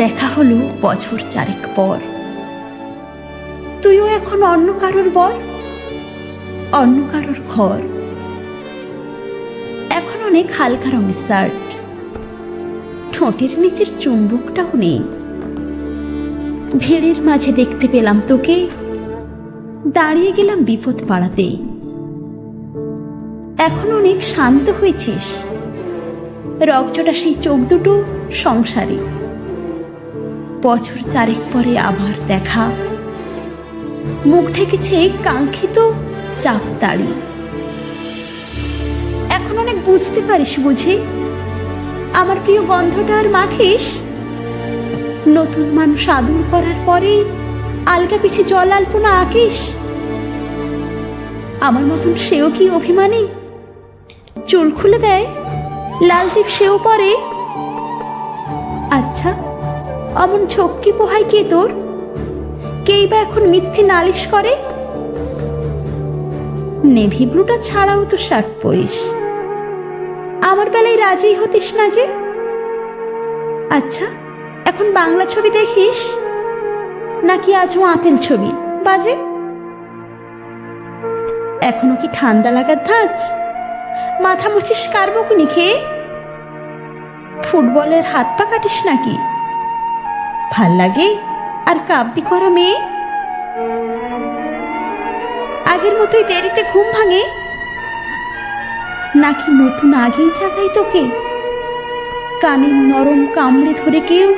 দেখা হলো বছর চারেক পর। তুইও এখন অন্য কারোর বর? অন্য কারোর ঘর? এখন অনেক হালকা রঙের শার্ট। ঠোঁটের নিচের চুম্বকটাও নেই। ভিড়ের মাঝে দেখতে পেলাম তোকে। দাঁড়িয়ে গেলাম বিপদ পাড়াতেই এখন অনেক শান্ত হয়েছিস। রক্তটা সেই চোখ দুটো সংসারে। বছর চারেক পরে আবার দেখা। মুখ ঠেকেছে কাঙ্ক্ষিত চাপ তাড়ি। এখন অনেক বুঝতে পারিস বুঝি। আমার প্রিয় গন্ধটা আর মাখিস? নতুন মানুষ আদর করার পরে আলগা পিঠে জল আলপনা আঁকিস? আমার মতন সেও কি অভিমানী? চুল খুলে দেয়, লাল টিপ সেও পরে। আচ্ছা অমন ঝক্কি পোহাই কে তোর? কেই বা এখন মিথ্যে নালিশ করে? নেভি ব্লুটা ছাড়াও তো শার্ট পরিস। আমার বেলায় রাজি হতিস না যে? আচ্ছা এখন বাংলা ছবি দেখিস? নাকি আজও আতেল ছবি? বাজে? এখনও কি ঠান্ডা লাগার ধাঁচ? মাথা মুছিস কার বকুনি খেয়ে? ফুটবলের হাত পা কাটিস নাকি? ভালো লাগে? আর কাব্যি করা মেয়ে। আগের মতোই দেরিতে ঘুম ভাঙে। নাকি নতুন আগেই জাগাই তোকে? কানের নরম কামড়ে ধরে কেউ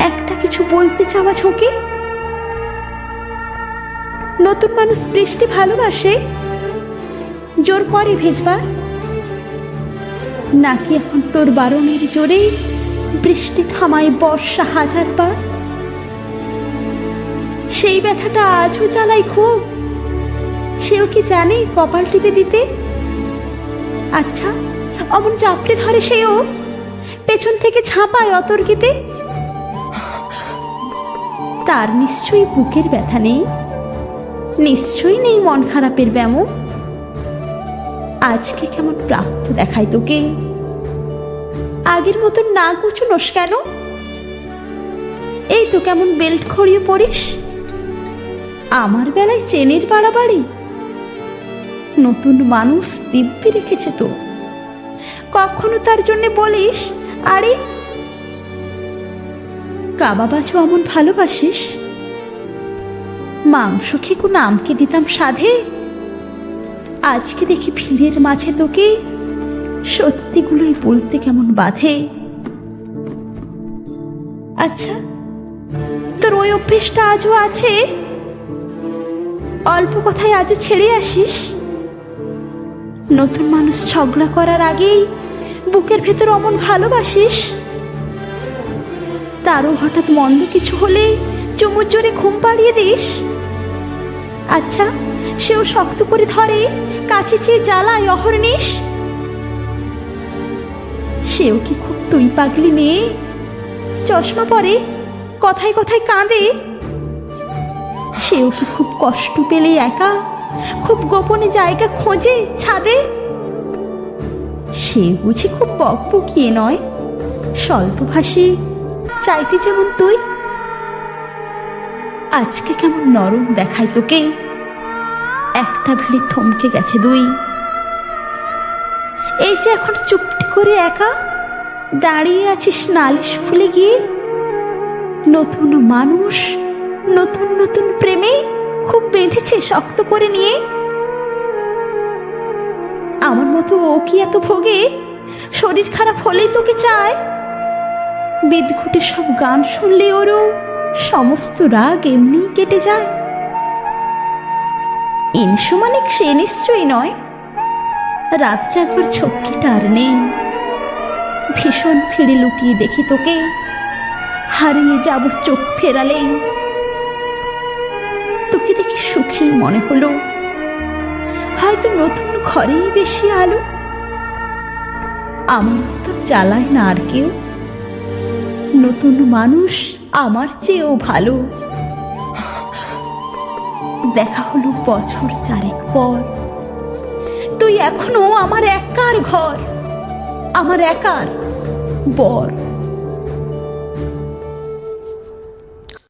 একটা কিছু বলতে চাওয়া ঝোঁকে? নতুন মানুষ বৃষ্টি ভালোবাসে? জোর করে ভেজবার? নাকি এখন তোর বারণের জোরে বৃষ্টি থামায় বর্ষা হাজার বার। সেই ব্যথাটা আজও জ্বালাই খুব। সেও কি জানে কপাল টিপে দিতে? আচ্ছা অমন চাপড়ে ধরে সেও? পেছন থেকে ছাপায় অতর্কিতে? তার নিশ্চয়ই বুকের ব্যথা নেই। নিশ্চয়ই নেই মন খারাপের ব্যামো। আজকে কেমন প্রাপ্ত দেখায় তোকে? আগের মতন না কুচুনোস কেন? এই তো কেমন বেল্ট খড়িয়ে পড়িস আমার বেলায় চেনের বাড়াবাড়ি। নতুন মানুষ দিব্যি রেখেছে তো। কখনো তার জন্য বলিস, আরে কাবাবাজু অমন ভালোবাসিস। মাংস খেকু নামকে দিতাম সাধে। আজকে দেখি ভিড়ের মাঝে তোকে সত্যিগুলোই বলতে কেমন বাধে? আচ্ছা তোর ওই অভ্যেসটা আজও আছে? অল্প কথায় আজও ছেড়ে আসিস? নতুন মানুষ ঝগড়া করার আগেই বুকের ভেতর অমন ভালোবাসিস? তারও হঠাৎ মন্দ কিছু হলে চুমুর জোরে ঘুম পাড়িয়ে দিস? আচ্ছা সেও শক্ত করে ধরে, কাছে চেয়ে জ্বালায় অহর্নিশ সেও কি খুব তুই পাগলি মেয়ে? চশমা পরে, কথায় কথায় কাঁদে। সেও কি খুব কষ্ট পেলে একা? খুব গোপনে জায়গা খোঁজে, ছাদে? সে বুঝি খুব বকবকিয়ে নয়? স্বল্প স্বল্পভাষী চাইতে যেমন তুই? আজকে কেমন নরম দেখায় তোকে? একটা ভিড়ে থমকে গেছে দুই। এই যে এখন চুপটি করে একা? দাঁড়িয়ে আছিস নালিশ ফুলে গিয়ে? নতুন মানুষ, নতুন নতুন প্রেমে খুব বেঁধেছে শক্ত করে নিয়ে। আমার মতো ও কি এত ভোগে? শরীর খারাপ হলেই তোকে চায়? বিদঘুটে সব গান শুনলে ওরও সমস্ত রাগ এমনি কেটে যায়। ইনসুমানিক সে নিশ্চয়ই নয়। রাত জাগবার ছক্কিটা আর নেই। ভীষণ ফিরে লুকিয়ে দেখি তোকে। হারিয়ে যাব চোখ ফেরালেই। তোকে দেখি সুখী মনে হলো। হয়তো নতুন ঘরেই বেশি আলো। আমার তো জ্বালায় না আর কেউ। নতুন মানুষ আমার চেয়েও ভালো। দেখা হলো বছর চারেক পর। তুই এখনও আমার একার ঘর। আমার একার বর।